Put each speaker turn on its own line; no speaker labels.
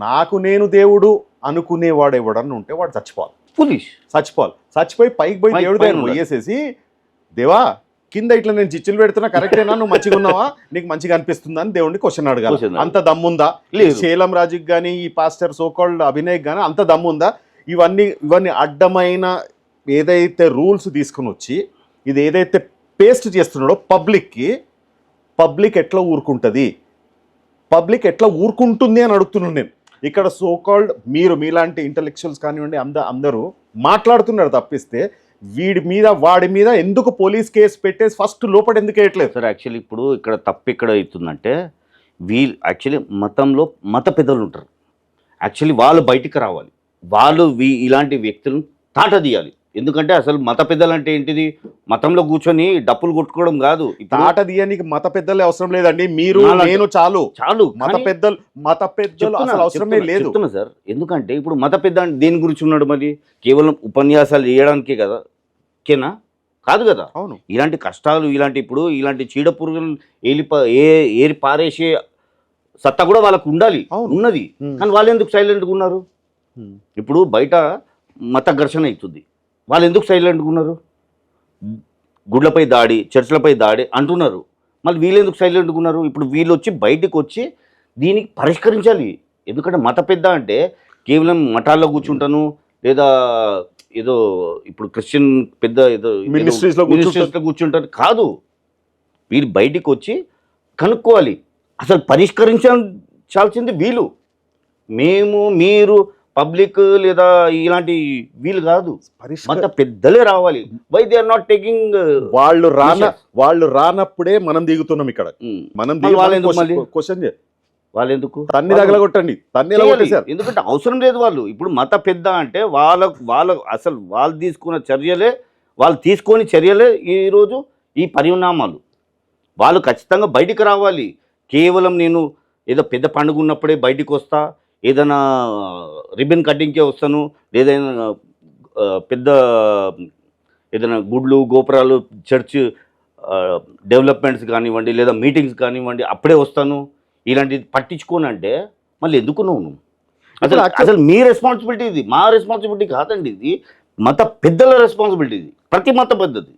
నాకు నేను దేవుడు అనుకునేవాడు ఎవడన్నా ఉంటే వాడు చచ్చిపోవాలి.
పులిష్
చచ్చిపోవాలి. చచ్చిపోయి పైకి పోయి దేవుడి దగ్గర. పోయేసేసి దేవా కింద ఇట్లా నేను చిచ్చులు పెడుతున్నా కరెక్టేనా? నువ్వు మంచిగా ఉన్నావా? నీకు మంచిగా అనిపిస్తుందా? అని దేవుడిని క్వశ్చన్ అడగాలి. అంత దమ్ముందా?
లేదు.
శీలం రాజుకి కానీ ఈ పాస్టర్ సోకాల్డ్ అభినయ్ కానీ అంత దమ్ముందా? ఇవన్నీ ఇవన్నీ అడ్డమైన ఏదైతే రూల్స్ తీసుకుని వచ్చి ఇది ఏదైతే పేస్ట్ చేస్తున్నాడో పబ్లిక్కి పబ్లిక్ ఎట్లా ఊరుకుంటుంది? పబ్లిక్ ఎట్లా ఊరుకుంటుంది అని అడుగుతున్నాను నేను. ఇక్కడ సోకాల్డ్ మీరు మీలాంటి ఇంటలెక్చువల్స్ కానివ్వండి అంద అందరూ మాట్లాడుతున్నారు తప్పిస్తే వీడి మీద వాడి మీద ఎందుకు పోలీస్ కేసు పెట్టేసి ఫస్ట్ లోపల ఎందుకు వేయట్లేదు?
సార్ యాక్చువల్లీ ఇప్పుడు ఇక్కడ తప్పు ఎక్కడ అవుతుందంటే వీళ్ళు యాక్చువల్లీ మతంలో మత పెద్దలు ఉంటారు. యాక్చువల్లీ వాళ్ళు బయటికి రావాలి. వాళ్ళు వీ ఇలాంటి వ్యక్తులను తాట తీయాలి. ఎందుకంటే అసలు మత పెద్దలు అంటే ఏంటిది? మతంలో కూర్చొని డప్పులు కొట్టుకోవడం కాదు.
తాట తీయనికి మత పెద్దలే అవసరం లేదండి. మీరు నేను చాలు.
చాలు
మత పెద్దలు మత పెద్దలు అసలు అవసరమే లేదు.
చెప్తున్నా సార్. ఎందుకంటే ఇప్పుడు మత పెద్ద అంటే దేని గురించి ఉన్నాడు మరి? కేవలం ఉపన్యాసాలు చేయడానికే కదా? కేనా కాదు కదా?
అవును.
ఇలాంటి కష్టాలు ఇలాంటి ఇప్పుడు ఇలాంటి చీడ పురుగులు ఏలి ప- ఏ ఏరి పారేసే సత్తా కూడా వాళ్ళకు ఉండాలి. ఉన్నది. కానీ వాళ్ళు ఎందుకు సైలెంట్గా ఉన్నారు. ఇప్పుడు బయట మత ఘర్షణ అవుతుంది. వాళ్ళు ఎందుకు సైలెంట్గా ఉన్నారు? గుడ్లపై దాడి చర్చిలపై దాడి అంటున్నారు. మళ్ళీ వీళ్ళు ఎందుకు సైలెంట్గా ఉన్నారు? ఇప్పుడు వీళ్ళు వచ్చి బయటికి వచ్చి దీనికి పరిష్కరించాలి. ఎందుకంటే మత పెద్ద అంటే కేవలం మఠాల్లో కూర్చుంటాను లేదా ఏదో ఇప్పుడు క్రిస్టియన్ పెద్ద ఏదో
Ministries లో కూర్చుంటారు.
మినిస్ట్రీస్లో కూర్చుంటారు. కాదు. వీళ్ళు బయటికి వచ్చి కనుక్కోవాలి. అసలు పరిష్కరించాల్సింది వీళ్ళు. మేము మీరు పబ్లిక్ లేదా ఇలాంటి వీళ్ళు కాదు. పెద్దలే రావాలి. Why they are not taking
వాళ్ళు రాన. వాళ్ళు రానప్పుడే మనం దిగుతున్నాం ఇక్కడ. మనం
ఎందుకు మళ్ళీ?
క్వశ్చన్
వాళ్ళు ఎందుకు
తన్ని తగలగొట్టండి. తన్ని
ఎందుకంటే అవసరం లేదు వాళ్ళు. ఇప్పుడు మత పెద్ద అంటే వాళ్ళ వాళ్ళ అసలు వాళ్ళు తీసుకున్న చర్యలే వాళ్ళు తీసుకొని చర్యలే ఈరోజు ఈ పరిణామాలు. వాళ్ళు ఖచ్చితంగా బయటికి రావాలి. కేవలం నేను ఏదో పెద్ద పండుగ ఉన్నప్పుడే బయటికి వస్తా ఏదైనా రిబన్ కటింగ్కే వస్తాను ఏదైనా పెద్ద ఏదైనా గుడ్లు గోపురాలు చర్చ్ డెవలప్మెంట్స్ కానివ్వండి లేదా మీటింగ్స్ కానివ్వండి అప్పుడే వస్తాను. ఇలాంటిది పట్టించుకోనంటే మళ్ళీ ఎందుకు నువ్వు? అసలు అసలు మీ రెస్పాన్సిబిలిటీ ఇది మా రెస్పాన్సిబిలిటీ కాదండి ఇది. మత పెద్దల రెస్పాన్సిబిలిటీ ఇది ప్రతి మత పద్ధతి.